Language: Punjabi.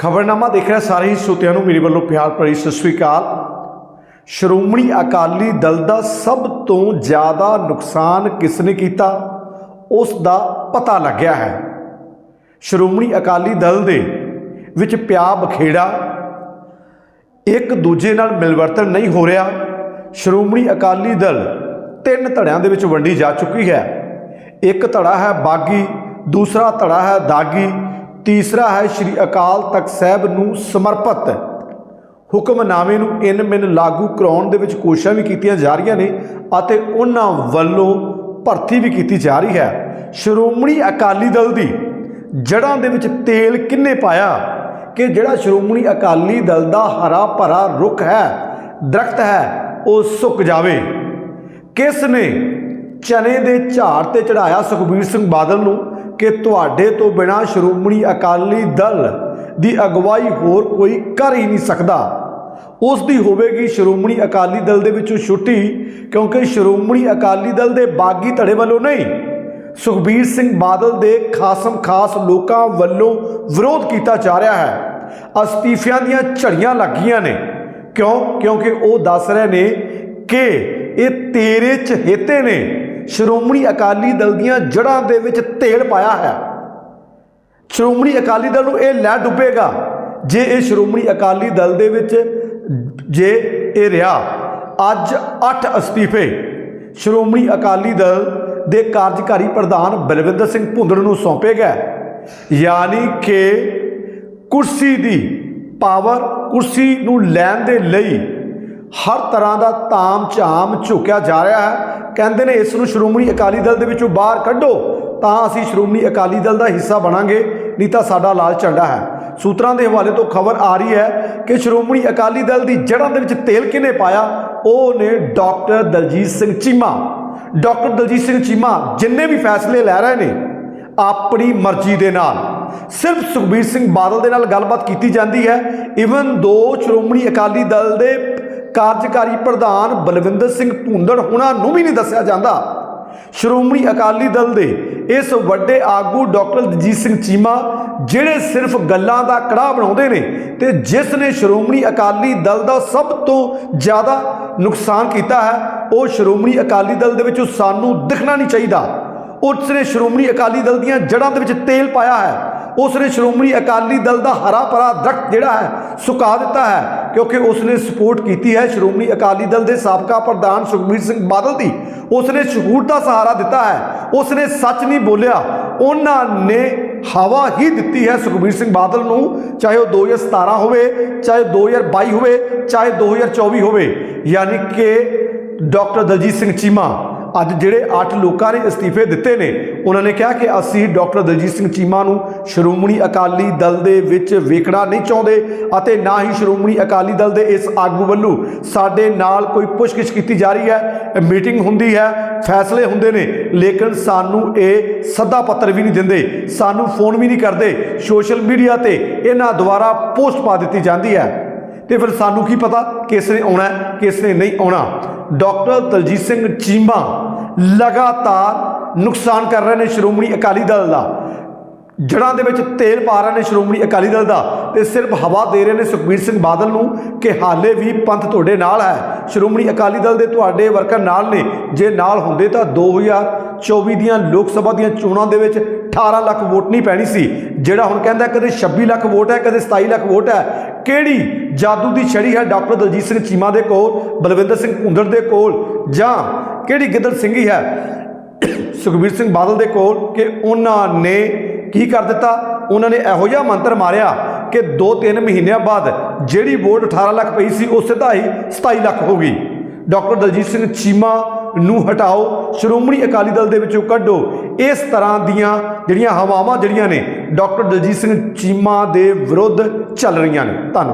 ਖਬਰਨਾਮਾ ਦੇਖ ਰਿਹਾ ਸਾਰੇ ਹੀ ਸਰੋਤਿਆਂ ਨੂੰ ਮੇਰੇ ਵੱਲੋਂ ਪਿਆਰ ਭਰੀ ਸਤਿ ਸ੍ਰੀ ਅਕਾਲ। ਸ਼੍ਰੋਮਣੀ ਅਕਾਲੀ ਦਲ ਦਾ ਸਭ ਤੋਂ ਜ਼ਿਆਦਾ ਨੁਕਸਾਨ ਕਿਸ ਨੇ ਕੀਤਾ? ਉਸ ਦਾ ਪਤਾ ਲੱਗਿਆ ਹੈ। ਸ਼੍ਰੋਮਣੀ ਅਕਾਲੀ ਦਲ ਦੇ ਵਿੱਚ ਪਿਆ ਬਖੇੜਾ। ਇੱਕ ਦੂਜੇ ਨਾਲ ਮਿਲਵਰਤਨ ਨਹੀਂ ਹੋ ਰਿਹਾ। ਸ਼੍ਰੋਮਣੀ ਅਕਾਲੀ ਦਲ ਤਿੰਨ ਧੜਿਆਂ ਦੇ ਵਿੱਚ ਵੰਡੀ ਜਾ ਚੁੱਕੀ ਹੈ। ਇੱਕ ਧੜਾ ਹੈ ਬਾਗੀ, ਦੂਸਰਾ ਧੜਾ ਹੈ ਦਾਗੀ ਤੀਸਰਾ ਹੈ ਸ਼੍ਰੀ ਅਕਾਲ ਤਖਤ ਸਾਹਿਬ ਨੂੰ ਸਮਰਪਿਤ। ਹੁਕਮਨਾਮੇ ਨੂੰ ਇਨ ਮਿਨ ਲਾਗੂ ਕਰਾਉਣ ਦੇ ਵਿੱਚ ਕੋਸ਼ਿਸ਼ਾਂ ਵੀ ਕੀਤੀਆਂ ਜਾ ਰਹੀਆਂ ਨੇ ਅਤੇ ਉਹਨਾਂ ਵੱਲੋਂ ਭਰਤੀ ਵੀ ਕੀਤੀ ਜਾ ਰਹੀ ਹੈ। ਸ਼੍ਰੋਮਣੀ ਅਕਾਲੀ ਦਲ ਦੀ ਜੜ੍ਹਾਂ ਦੇ ਵਿੱਚ ਤੇਲ ਕਿੰਨੇ ਪਾਇਆ? ਕਿ ਜਿਹੜਾ ਸ਼੍ਰੋਮਣੀ ਅਕਾਲੀ ਦਲ ਦਾ ਹਰਾ ਭਰਾ ਰੁੱਖ ਹੈ, ਦਰਖਤ ਹੈ, ਉਹ ਸੁੱਕ ਜਾਵੇ। ਕਿਸ ਨੇ ਚਨੇ ਦੇ ਝਾੜ ਤੇ ਚੜਾਇਆ ਸੁਖਬੀਰ ਸਿੰਘ ਬਾਦਲ ਨੂੰ? ਕਿ ਤੁਹਾਡੇ ਤੋਂ ਬਿਨਾ ਸ਼੍ਰੋਮਣੀ ਅਕਾਲੀ ਦਲ ਦੀ ਅਗਵਾਈ ਹੋਰ ਕੋਈ ਕਰ ਹੀ ਨਹੀਂ ਸਕਦਾ। ਉਸ ਦੀ ਹੋਵੇਗੀ ਸ਼੍ਰੋਮਣੀ ਅਕਾਲੀ ਦਲ ਦੇ ਵਿੱਚੋਂ ਛੁੱਟੀ, ਕਿਉਂਕਿ ਸ਼੍ਰੋਮਣੀ ਅਕਾਲੀ ਦਲ ਦੇ ਬਾਗੀ ਧੜੇ ਵੱਲੋਂ ਨਹੀਂ। ਸੁਖਬੀਰ ਸਿੰਘ ਬਾਦਲ ਦੇ ਖਾਸਮ ਖਾਸ ਲੋਕਾਂ ਵੱਲੋਂ ਵਿਰੋਧ ਕੀਤਾ ਜਾ ਰਿਹਾ ਹੈ। ਅਸਤੀਫਿਆਂ ਦੀਆਂ ਝੜੀਆਂ ਲੱਗੀਆਂ ਨੇ। ਕਿਉਂ? ਕਿਉਂਕਿ ਉਹ ਦੱਸ ਰਹੇ ਨੇ ਕਿ ਇਹ ਤੇਰੇ ਚਹੇਤੇ ਨੇ। ਸ਼੍ਰੋਮਣੀ ਅਕਾਲੀ ਦਲ ਦੀਆਂ ਜੜ੍ਹਾਂ ਦੇ ਵਿੱਚ ਤੇਲ ਪਾਇਆ ਹੈ। ਸ਼੍ਰੋਮਣੀ ਅਕਾਲੀ ਦਲ ਨੂੰ ਇਹ ਲੈ ਡੁੱਬੇਗਾ। ਜੇ ਇਹ ਸ਼੍ਰੋਮਣੀ ਅਕਾਲੀ ਦਲ ਦੇ ਵਿੱਚ ਜੇ ਇਹ ਰਿਹਾ, ਅੱਜ 8 ਅਸਤੀਫੇ। ਸ਼੍ਰੋਮਣੀ ਅਕਾਲੀ ਦਲ ਦੇ ਕਾਰਜਕਾਰੀ ਪ੍ਰਧਾਨ ਬਲਵਿੰਦਰ ਸਿੰਘ ਭੁੰਦੜ ਨੂੰ ਸੌਂਪੇ ਗਏ। ਯਾਨੀ ਕਿ ਕੁਰਸੀ ਦੀ ਪਾਵਰ, ਕੁਰਸੀ ਨੂੰ ਲੈਣ ਦੇ ਲਈ ਹਰ ਤਰ੍ਹਾਂ ਦਾ ਤਾਮ ਝਾਮ ਝੁਕਿਆ ਜਾ ਰਿਹਾ ਹੈ। ਕਹਿੰਦੇ ਨੇ ਇਸ ਨੂੰ ਸ਼੍ਰੋਮਣੀ ਅਕਾਲੀ ਦਲ ਦੇ ਵਿੱਚੋਂ ਬਾਹਰ ਕੱਢੋ, ਤਾਂ ਅਸੀਂ ਸ਼੍ਰੋਮਣੀ ਅਕਾਲੀ ਦਲ ਦਾ ਹਿੱਸਾ ਬਣਾਂਗੇ, ਨਹੀਂ ਤਾਂ ਸਾਡਾ ਲਾਲ ਝੰਡਾ ਹੈ। ਸੂਤਰਾਂ ਦੇ ਹਵਾਲੇ ਤੋਂ ਖਬਰ ਆ ਰਹੀ ਹੈ ਕਿ ਸ਼੍ਰੋਮਣੀ ਅਕਾਲੀ ਦਲ ਦੀ ਜੜ੍ਹਾਂ ਦੇ ਵਿੱਚ ਤੇਲ ਕਿਨੇ ਪਾਇਆ? ਉਹ ਨੇ ਡਾਕਟਰ ਦਲਜੀਤ ਸਿੰਘ ਚੀਮਾ। ਡਾਕਟਰ ਦਲਜੀਤ ਸਿੰਘ ਚੀਮਾ ਜਿੰਨੇ ਵੀ ਫੈਸਲੇ ਲੈ ਰਹੇ ਨੇ, ਆਪਣੀ ਮਰਜ਼ੀ ਦੇ ਨਾਲ। ਸਿਰਫ ਸੁਖਬੀਰ ਸਿੰਘ ਬਾਦਲ ਦੇ ਨਾਲ ਗੱਲਬਾਤ ਕੀਤੀ ਜਾਂਦੀ ਹੈ। ਇਵਨ ਦੋ ਸ਼੍ਰੋਮਣੀ ਅਕਾਲੀ ਦਲ ਦੇ ਕਾਰਜਕਾਰੀ ਪ੍ਰਧਾਨ ਬਲਵਿੰਦਰ ਸਿੰਘ ਭੁੰਦੜ ਹੁਣਾਂ ਨੂੰ ਵੀ ਨਹੀਂ ਦੱਸਿਆ ਜਾਂਦਾ। ਸ਼੍ਰੋਮਣੀ ਅਕਾਲੀ ਦਲ ਦੇ ਇਸ ਵੱਡੇ ਆਗੂ ਡਾਕਟਰ ਦਜੀਤ ਸਿੰਘ ਚੀਮਾ, ਜਿਹੜੇ ਸਿਰਫ ਗੱਲਾਂ ਦਾ ਕੜਾਹ ਬਣਾਉਂਦੇ ਨੇ ਤੇ ਜਿਸ ਨੇ ਸ਼੍ਰੋਮਣੀ ਅਕਾਲੀ ਦਲ ਦਾ ਸਭ ਤੋਂ ਜ਼ਿਆਦਾ ਨੁਕਸਾਨ ਕੀਤਾ ਹੈ, ਉਹ ਸ਼੍ਰੋਮਣੀ ਅਕਾਲੀ ਦਲ ਦੇ ਵਿੱਚੋਂ ਸਾਨੂੰ ਦਿਖਣਾ ਨਹੀਂ ਚਾਹੀਦਾ। ਉਸ ਨੇ ਸ਼੍ਰੋਮਣੀ ਅਕਾਲੀ ਦਲ ਦੀਆਂ ਜੜ੍ਹਾਂ ਦੇ ਵਿੱਚ ਤੇਲ ਪਾਇਆ ਹੈ। ਉਸ ਨੇ ਸ਼੍ਰੋਮਣੀ ਅਕਾਲੀ ਦਲ ਦਾ ਹਰਾ ਭਰਾ ਦਰਖਤ ਜਿਹੜਾ ਹੈ, ਸੁਕਾ ਦਿੱਤਾ ਹੈ ਕਿਉਂਕਿ ਉਸ ਨੇ ਸਪੋਰਟ ਕੀਤੀ ਹੈ ਸ਼੍ਰੋਮਣੀ ਅਕਾਲੀ ਦਲ ਦੇ ਸਾਬਕਾ ਪ੍ਰਧਾਨ ਸੁਖਬੀਰ ਸਿੰਘ ਬਾਦਲ ਦੀ। ਉਸ ਨੇ ਸ਼ਹੂਰ ਦਾ ਸਹਾਰਾ ਦਿੱਤਾ ਹੈ। ਉਸ ਨੇ ਸੱਚ ਨਹੀਂ ਬੋਲਿਆ। ਉਹਨਾਂ ਨੇ ਹਵਾ ਹੀ ਦਿੱਤੀ ਹੈ ਸੁਖਬੀਰ ਸਿੰਘ ਬਾਦਲ ਨੂੰ, ਚਾਹੇ ਉਹ 2017 ਹੋਵੇ, ਚਾਹੇ 2022 ਹੋਵੇ, ਚਾਹੇ 2024 ਹੋਵੇ। ਯਾਨੀ ਕਿ ਡਾਕਟਰ ਦਲਜੀਤ ਸਿੰਘ ਚੀਮਾ ਅੱਜ ਜਿਹੜੇ 8 ਲੋਕਾਂ ਨੇ ਅਸਤੀਫੇ ਦਿੱਤੇ ਨੇ, ਉਹਨਾਂ ਨੇ ਕਿਹਾ ਕਿ ਅਸੀਂ ਡਾਕਟਰ ਦਲਜੀਤ ਸਿੰਘ ਚੀਮਾ ਨੂੰ ਸ਼੍ਰੋਮਣੀ ਅਕਾਲੀ ਦਲ ਦੇ ਵਿੱਚ ਵੇਖਣਾ ਨਹੀਂ ਚਾਹੁੰਦੇ ਅਤੇ ਨਾ ਹੀ ਸ਼੍ਰੋਮਣੀ ਅਕਾਲੀ ਦਲ ਦੇ ਇਸ ਆਗੂ ਵੱਲੋਂ ਸਾਡੇ ਨਾਲ ਕੋਈ ਪੁੱਛਗਿੱਛ ਕੀਤੀ ਜਾ ਰਹੀ ਹੈ, ਮੀਟਿੰਗ ਹੁੰਦੀ ਹੈ, ਫੈਸਲੇ ਹੁੰਦੇ ਨੇ, ਲੇਕਿਨ ਸਾਨੂੰ ਇਹ ਸੱਦਾ ਪੱਤਰ ਵੀ ਨਹੀਂ ਦਿੰਦੇ, ਸਾਨੂੰ ਫੋਨ ਵੀ ਨਹੀਂ ਕਰਦੇ, ਸੋਸ਼ਲ ਮੀਡੀਆ ਤੇ ਇਹਨਾਂ ਦੁਆਰਾ ਪੋਸਟ ਪਾ ਦਿੱਤੀ ਜਾਂਦੀ ਹੈ। ਤੇ ਫਿਰ ਸਾਨੂੰ ਕੀ ਪਤਾ ਕਿਸ ਨੇ ਆਉਣਾ ਕਿਸ ਨੇ ਨਹੀਂ ਆਉਣਾ। ਡਾਕਟਰ ਦਲਜੀਤ ਸਿੰਘ ਚੀਮਾ ਲਗਾਤਾਰ ਨੁਕਸਾਨ ਕਰ ਰਹੇ ਨੇ ਸ਼੍ਰੋਮਣੀ ਅਕਾਲੀ ਦਲ ਦਾ। ਜੜਾਂ ਦੇ ਵਿੱਚ ਤੇਲ ਪਾ ਰਹੇ ਨੇ ਸ਼੍ਰੋਮਣੀ ਅਕਾਲੀ ਦਲ ਦਾ ਤੇ ਸਿਰਫ ਹਵਾ ਦੇ ਰਹੇ ਨੇ ਸੁਖਬੀਰ ਸਿੰਘ ਬਾਦਲ ਨੂੰ ਕਿ ਹਾਲੇ ਵੀ ਪੰਥ ਤੁਹਾਡੇ ਨਾਲ ਹੈ। ਸ਼੍ਰੋਮਣੀ ਅਕਾਲੀ ਦਲ ਦੇ ਤੁਹਾਡੇ ਵਰਕਰ ਨਾਲ ਨੇ। ਜੇ ਨਾਲ ਹੁੰਦੇ ਤਾਂ 2024 ਦੀਆਂ ਲੋਕ ਸਭਾ ਦੀਆਂ ਚੋਣਾਂ ਦੇ ਵਿੱਚ 18 ਲੱਖ ਵੋਟ ਨਹੀਂ ਪੈਣੀ ਸੀ। ਜਿਹੜਾ ਹੁਣ ਕਹਿੰਦਾ ਕਦੇ 26 ਲੱਖ ਵੋਟ ਹੈ, ਕਦੇ 27 ਲੱਖ ਵੋਟ ਹੈ, ਕਿਹੜੀ ਜਾਦੂ ਦੀ ਛੜੀ ਹੈ ਡਾਕਟਰ ਦਲਜੀਤ ਸਿੰਘ ਚੀਮਾ ਦੇ ਕੋਲ, ਬਲਵਿੰਦਰ ਸਿੰਘ ਭੁੰਦੜ ਦੇ ਕੋਲ, ਜਾਂ ਕਿਹੜੀ ਗਿੱਦੜ ਸਿੰਘੀ ਹੈ ਸੁਖਬੀਰ ਸਿੰਘ ਬਾਦਲ ਦੇ ਕੋਲ, ਕਿ ਉਹਨਾਂ ਨੇ ਕੀ ਕਰ ਦਿੱਤਾ? ਉਹਨਾਂ ਨੇ ਇਹੋ ਜਿਹਾ ਮੰਤਰ ਮਾਰਿਆ ਕਿ 2-3 ਮਹੀਨਿਆਂ ਬਾਅਦ ਜਿਹੜੀ ਵੋਟ 18 ਲੱਖ ਪਈ ਸੀ, ਉਹ ਸਿੱਧਾ ਹੀ 27 ਲੱਖ ਹੋ ਗਈ। ਡਾਕਟਰ ਦਲਜੀਤ ਸਿੰਘ ਚੀਮਾ ਨੂੰ ਹਟਾਓ, ਸ਼੍ਰੋਮਣੀ ਅਕਾਲੀ ਦਲ ਦੇ ਵਿੱਚੋਂ ਕੱਢੋ। ਇਸ ਤਰ੍ਹਾਂ ਦੀਆਂ ਜਿਹੜੀਆਂ ਹਵਾਵਾਂ ਜਿਹੜੀਆਂ ਨੇ, ਡਾਕਟਰ ਦਲਜੀਤ ਸਿੰਘ ਚੀਮਾ ਦੇ ਵਿਰੁੱਧ ਚੱਲ ਰਹੀਆਂ ਨੇ। ਧੰਨਵਾਦ।